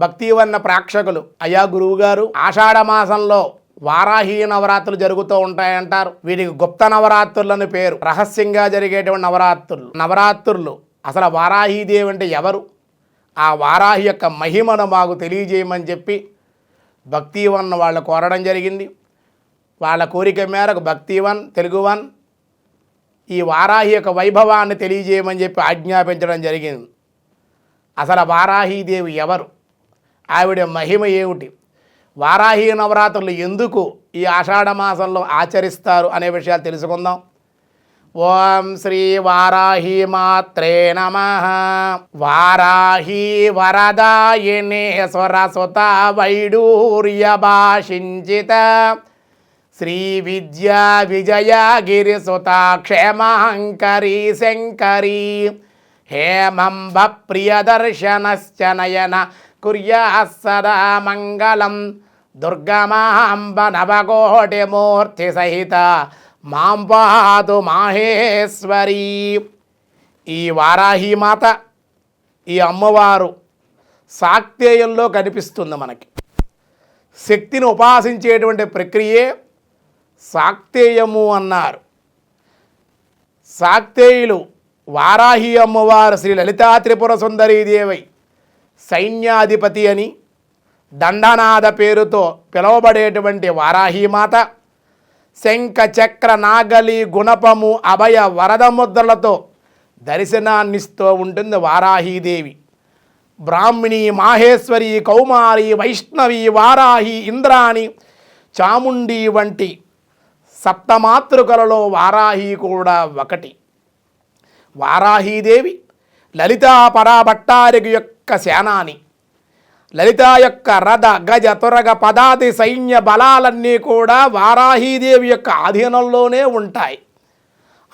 భక్తివన్న ప్రేక్షకులు అయా గురువుగారు ఆషాఢ మాసంలో వారాహి నవరాత్రులు జరుగుతూ ఉంటాయంటారు. వీటికి గుప్త నవరాత్రులని పేరు. రహస్యంగా జరిగేటువంటి నవరాత్రులు. నవరాత్రులు అసలు వారాహీదేవి అంటే ఎవరు? ఆ వారాహి యొక్క మహిమను మాకు తెలియజేయమని చెప్పి భక్తివన్ వాళ్ళు కోరడం జరిగింది. వాళ్ళ కోరిక మేరకు భక్తివన్ తెలుగువన్ ఈ వారాహి యొక్క వైభవాన్ని తెలియజేయమని చెప్పి ఆజ్ఞాపించడం జరిగింది. అసలు వారాహీదేవి ఎవరు? ఆవిడ మహిమ ఏమిటి? వారాహి నవరాత్రులు ఎందుకు ఈ ఆషాఢ మాసంలో ఆచరిస్తారు అనే విషయాలు తెలుసుకుందాం. ఓం శ్రీ వారాహి మాత్రే నమ. వారాహి వరదాయినే స్వరసుత వైడూర్య భాషించిత. శ్రీ విద్యా విజయ గిరిసుత క్షేమాంకరీ శంకరీ. హేమంబ ప్రియదర్శనశ్చ నయన కుర్యా సదా మంగళం దుర్గమాంబ నవకోటి మూర్తి సహిత మాం పాతు ఈ వారాహి మాత ఈ అమ్మవారు శాక్తేయంలో కనిపిస్తుంది మనకి. శక్తిని ఉపాసించేటువంటి ప్రక్రియే శాక్తేయము అన్నారు. శాక్తేయులు వారాహి అమ్మవారు శ్రీ లలితా త్రిపుర సుందరీదేవి సైన్యాధిపతి అని దండనాథ పేరుతో పిలువబడేటువంటి వారాహీమాత శంఖ చక్ర నాగలి గుణపము అభయ వరద ముద్రలతో దర్శనాన్నిస్తూ ఉంటుంది వారాహీదేవి. బ్రాహ్మిణి మాహేశ్వరి కౌమారి వైష్ణవి వారాహి ఇంద్రాణి చాముండి వంటి సప్తమాతృకలలో వారాహి కూడా ఒకటి. వారాహీదేవి లలితా పరాభట్టారికి యొక్క సేనాని. లలిత యొక్క రథ గజ తురగ పదాది సైన్య బలాలన్నీ కూడా వారాహీదేవి యొక్క ఆధీనంలోనే ఉంటాయి.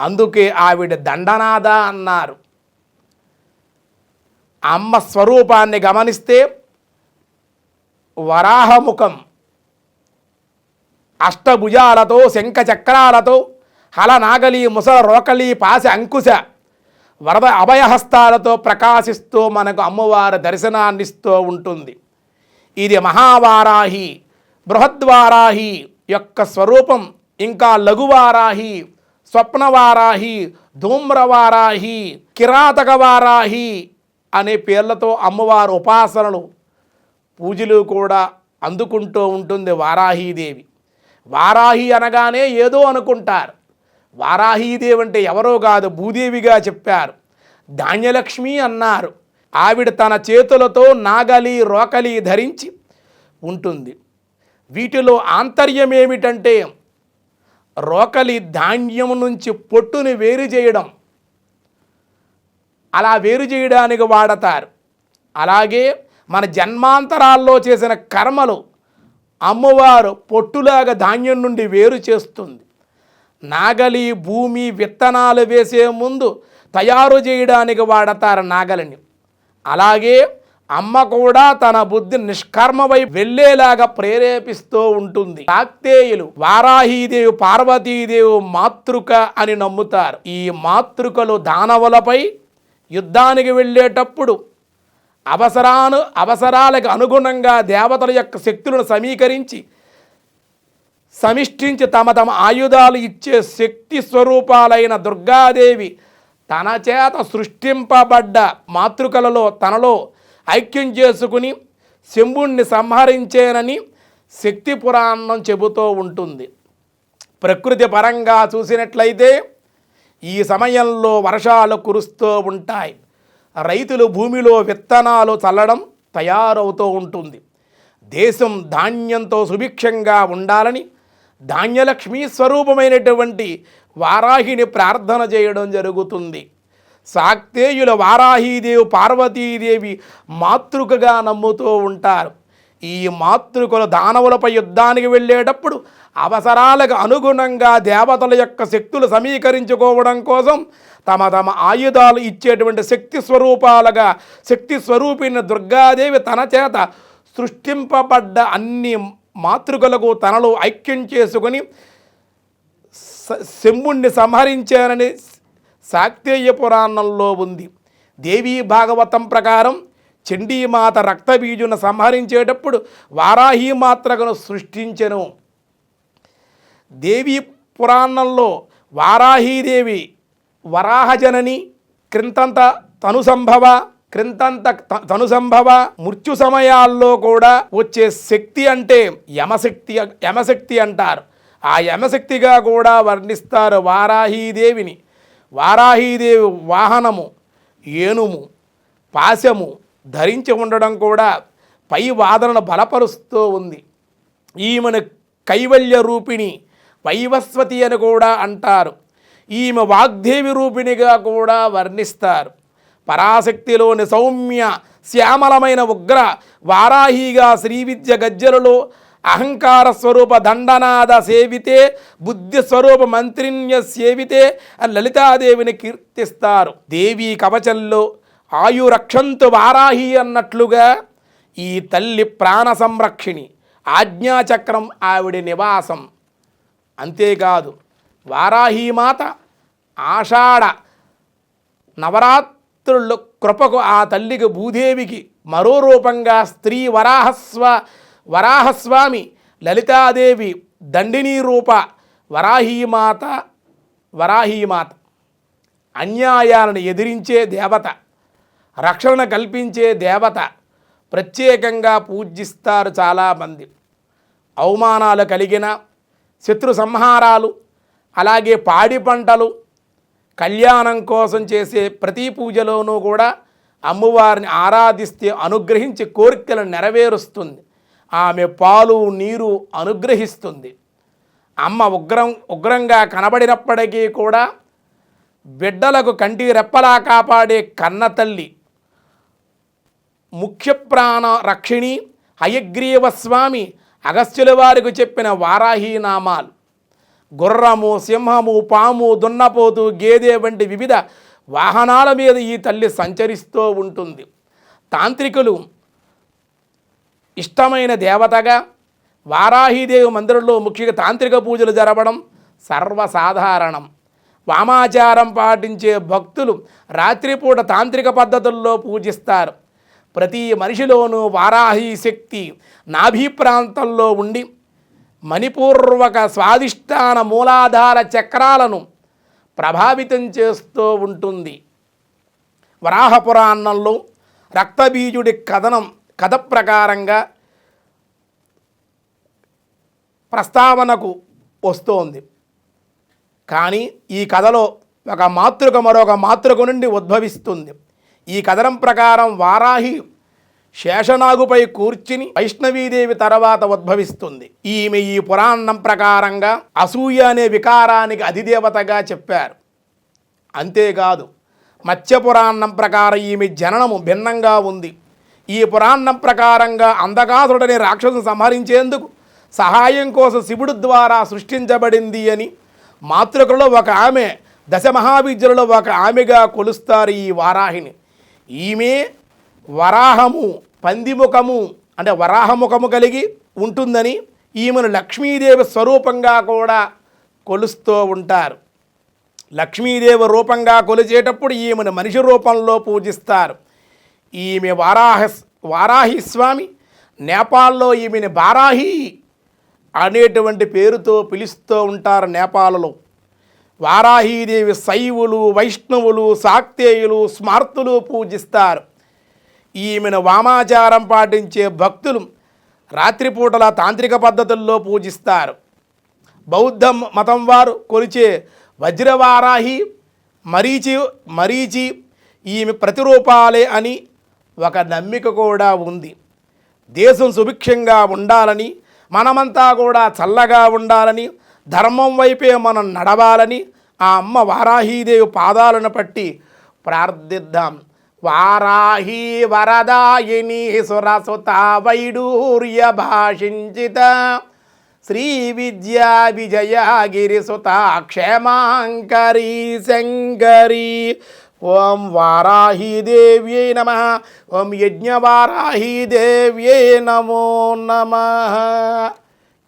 అందుకే ఆవిడ దండనాథ అన్నారు. అమ్మ స్వరూపాన్ని గమనిస్తే వరాహముఖం అష్టభుజాలతో శంఖ చక్రాలతో హలనాగలి ముసల రోకలి పాస అంకుశ వరద అభయహస్తాలతో ప్రకాశిస్తూ మనకు అమ్మవారి దర్శనాన్నిస్తూ ఉంటుంది. ఇది మహావారాహి బృహద్వారాహి యొక్క స్వరూపం. ఇంకా లఘువారాహి స్వప్నవారాహి ధూమ్రవారాహి కిరాతక వారాహి అనే పేర్లతో అమ్మవారు ఉపాసనలు పూజలు కూడా అందుకుంటూ ఉంటుంది వారాహీదేవి వారాహి అనగానే ఏదో అనుకుంటారు. వారాహీదేవి అంటే ఎవరో కాదు భూదేవిగా చెప్పారు. ధాన్యలక్ష్మి అన్నారు. ఆవిడ తన చేతులతో నాగలి రోకలి ధరించి ఉంటుంది. వీటిలో ఆంతర్యం ఏమిటంటే రోకలి ధాన్యం నుంచి పొట్టుని వేరు చేయడం. అలా వేరు చేయడానికి వాడతారు. అలాగే మన జన్మాంతరాల్లో చేసిన కర్మలు అమ్మవారు పొట్టులాగా ధాన్యం నుండి వేరు చేస్తుంది. నాగలి భూమి విత్తనాలు వేసే ముందు తయారు చేయడానికి వాడతారు నాగలిని. అలాగే అమ్మ కూడా తన బుద్ధి నిష్కర్మవై వెళ్ళేలాగా ప్రేరేపిస్తూ ఉంటుంది. కాక్తేయులు వారాహీదేవి పార్వతీదేవి మాతృక అని నమ్ముతారు. ఈ మాతృకలు దానవులపై యుద్ధానికి వెళ్ళేటప్పుడు అవసరాను అవసరాలకు అనుగుణంగా దేవతల యొక్క శక్తులను సమీకరించి సమిష్టించి తమ తమ ఆయుధాలు ఇచ్చే శక్తి స్వరూపాలైన దుర్గాదేవి తన చేత సృష్టింపబడ్డ మాతృకలలో తనలో ఐక్యం చేసుకుని శంభుణ్ణి సంహరించేనని శక్తి పురాణం చెబుతూ ఉంటుంది. ప్రకృతి పరంగా చూసినట్లయితే ఈ సమయంలో వర్షాలు కురుస్తూ ఉంటాయి. రైతులు భూమిలో విత్తనాలు చల్లడం తయారవుతూ ఉంటుంది. దేశం ధాన్యంతో సుభిక్షంగా ఉండాలని ధాన్యలక్ష్మీ స్వరూపమైనటువంటి వారాహిని ప్రార్థన చేయడం జరుగుతుంది. శాక్తేయుల వారాహీదేవి పార్వతీదేవి మాతృకగా నమ్ముతూ ఉంటారు. ఈ మాతృకలు దానవులపై యుద్ధానికి వెళ్ళేటప్పుడు అవసరాలకు అనుగుణంగా దేవతల యొక్క శక్తులు సమీకరించుకోవడం కోసం తమ తమ ఆయుధాలు ఇచ్చేటువంటి శక్తి స్వరూపాలుగా శక్తి స్వరూపిన దుర్గాదేవి తన చేత సృష్టింపబడ్డ అన్ని మాతృకలకు తనలో ఐక్యం చేసుకొని శంభుణ్ణి సంహరించానని శాక్తేయ పురాణంలో ఉంది. దేవీ భాగవతం ప్రకారం చండీమాత రక్తబీజును సంహరించేటప్పుడు వారాహి మాత్రకను సృష్టించెను. దేవీ పురాణంలో వారాహీదేవి వరాహజనని క్రింతంత తనుసంభవ క్రింతంత తను సంభవ మృత్యు సమయాల్లో కూడా వచ్చే శక్తి అంటే యమశక్తి యమశక్తి అంటారు. ఆ యమశక్తిగా కూడా వర్ణిస్తారు వారాహీదేవిని. వారాహీదేవి వాహనము ఏనుము పాశము ధరించి ఉండడం కూడా పై వాదనను బలపరుస్తూ ఉంది. ఈమెను కైవల్య రూపిణి వైవస్వతి అని కూడా అంటారు. ఈమె వాగ్దేవి రూపిణిగా కూడా వర్ణిస్తారు. పరాశక్తిలోని సౌమ్య శ్యామలమైన ఉగ్ర వారాహీగా శ్రీవిద్య గజ్జలలో అహంకార స్వరూప దండనాద సేవితే బుద్ధి స్వరూప మంత్రిన్య సేవితే లలితాదేవిని కీర్తిస్తారు. దేవీ కవచంలో ఆయురక్షంతు వారాహి అన్నట్లుగా ఈ తల్లి ప్రాణ సంరక్షిణి ఆజ్ఞాచక్రం ఆవిడ నివాసం. అంతేకాదు వారాహీమాత ఆషాఢ నవరాత్ నవరాత్రుల్లో కృపకు ఆ తల్లికి భూదేవికి మరో రూపంగా స్త్రీ వరాహస్వ వరాహస్వామి లలితాదేవి దండినీ రూప వరాహీమాత వరాహీమాత. అన్యాయాలను ఎదిరించే దేవత రక్షణ కల్పించే దేవత ప్రత్యేకంగా పూజిస్తారు చాలామంది. అవమానాలు కలిగిన శత్రు సంహారాలు అలాగే పాడి పంటలు కళ్యాణం కోసం చేసే ప్రతి పూజలోనూ కూడా అమ్మవారిని ఆరాధిస్తే అనుగ్రహించి కోరికలను నెరవేరుస్తుంది. ఆమె పాలు నీరు అనుగ్రహిస్తుంది. అమ్మ ఉగ్రం ఉగ్రంగా కనబడినప్పటికీ కూడా బిడ్డలకు కంటి రెప్పలా కాపాడే కన్న తల్లి ముఖ్య ప్రాణ రక్షిణి హయగ్రీవ స్వామి అగస్త్యుల వారికి చెప్పిన వారాహి నామాలు. గుర్రము సింహము పాము దున్నపోతు గేదె వంటి వివిధ వాహనాల మీద ఈ తల్లి సంచరిస్తూ ఉంటుంది. తాంత్రికులు ఇష్టమైన దేవతగా వారాహిదేవి మందిరంలో ముఖ్యంగా తాంత్రిక పూజలు జరపడం సర్వసాధారణం. వామాచారం పాటించే భక్తులు రాత్రిపూట తాంత్రిక పద్ధతుల్లో పూజిస్తారు. ప్రతి మనిషిలోనూ వారాహి శక్తి నాభి ప్రాంతంలో ఉండి మణిపూర్వక స్వాదిష్టాన మూలాధార చక్రాలను ప్రభావితం చేస్తూ ఉంటుంది. వరాహ పురాణంలో రక్తబీజుడి కథనం కథ ప్రకారంగా ప్రస్తావనకు వస్తోంది. కానీ ఈ కథలో ఒక మాతృక మరొక మాతృక నుండి ఉద్భవిస్తుంది. ఈ కథనం ప్రకారం వారాహి శేషనాగుపై కూర్చుని వైష్ణవీదేవి తర్వాత ఉద్భవిస్తుంది. ఈమె ఈ పురాణం ప్రకారంగా అసూయ అనే వికారానికి అధిదేవతగా చెప్పారు. అంతేకాదు మత్స్యపురాణం ప్రకారం ఈమె జననము భిన్నంగా ఉంది. ఈ పురాణం ప్రకారంగా అంధకాసుడని రాక్షసును సంహరించేందుకు సహాయం కోసం శివుడు ద్వారా సృష్టించబడింది అని మాతృకలో ఒక ఆమె దశ మహావిద్యలలో ఒక ఆమెగా కొలుస్తారు ఈ వారాహిని ఈమె వరాహము పందిముఖము అంటే వరాహముఖము కలిగి ఉంటుందని ఈమెను లక్ష్మీదేవి స్వరూపంగా కూడా కొలుస్తూ ఉంటారు. లక్ష్మీదేవి రూపంగా కొలిచేటప్పుడు ఈమెను మనిషి రూపంలో పూజిస్తారు. ఈమె వారాహ వారాహి స్వామి నేపాల్లో ఈమెని బారాహి అనేటువంటి పేరుతో పిలుస్తూ ఉంటారు నేపాలలో. వారాహీదేవి శైవులు వైష్ణవులు శాక్తేయులు స్మార్తులు పూజిస్తారు. ఈమెను వామాచారం పాటించే భక్తులు రాత్రిపూటల తాంత్రిక పద్ధతుల్లో పూజిస్తారు. బౌద్ధ మతం వారు కొలిచే వజ్రవారాహి మరీచి మరీచి ఈమె ప్రతిరూపాలే అని ఒక నమ్మిక కూడా ఉంది. దేశం సుభిక్షంగా ఉండాలని మనమంతా కూడా చల్లగా ఉండాలని ధర్మం వైపే మనం నడవాలని ఆ అమ్మ వారాహీదేవి పాదాలను పట్టి ప్రార్థిద్దాం. వారాహి వరదాయిని సురసుత వైడూర్య భాషించిత. శ్రీ విద్యా విజయగిరి సుత క్షేమాంకరీ శంకరి. ఓం వారాహీదేవ్యై నమ. ఓం యజ్ఞవారాహీదేవ్యై నమో నమ.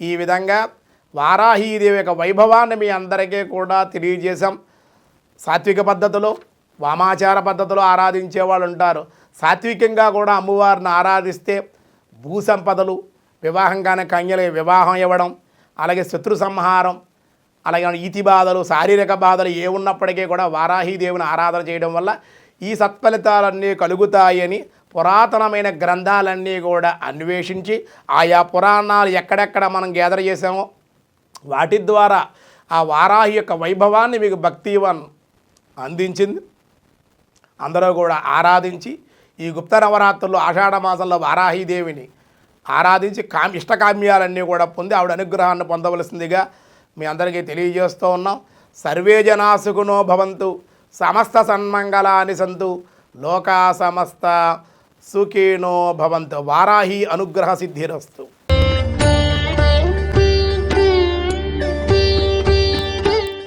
ఈ విధంగా వారాహీదేవి యొక్క వైభవాన్ని మీ అందరికీ కూడా తెలియజేశాం. సాత్విక పద్ధతిలో వామాచార పద్ధతిలో ఆరాధించే వాళ్ళు ఉంటారు. సాత్వికంగా కూడా అమ్మవారిని ఆరాధిస్తే భూ సంపదలు వివాహం కాని కన్యలు వివాహం ఇవ్వడం అలాగే శత్రు సంహారం అలాగే ఈతి బాధలు శారీరక బాధలు ఏ ఉన్నప్పటికీ కూడా వారాహీదేవుని ఆరాధన చేయడం వల్ల ఈ సత్ఫలితాలన్నీ కలుగుతాయని పురాతనమైన గ్రంథాలన్నీ కూడా అన్వేషించి ఆయా పురాణాలు ఎక్కడెక్కడ మనం గ్యాదర్ చేసామో వాటి ద్వారా ఆ వారాహి యొక్క వైభవాన్ని మీకు భక్తివన్ అందించింది. అందరూ కూడా ఆరాధించి ఈ గుప్త నవరాత్రుల్లో ఆషాఢ మాసంలో వారాహీదేవిని ఆరాధించి కామ్ ఇష్టకామ్యాలన్నీ కూడా పొంది ఆవిడ అనుగ్రహాన్ని పొందవలసిందిగా మీ అందరికీ తెలియజేస్తూ ఉన్నాం. సర్వే జనాసుకునో భవంతు సమస్త సన్మంగళాని సంతు లోకా సమస్త సుఖీనో భవంతు. వారాహి అనుగ్రహ సిద్ధిరస్తు.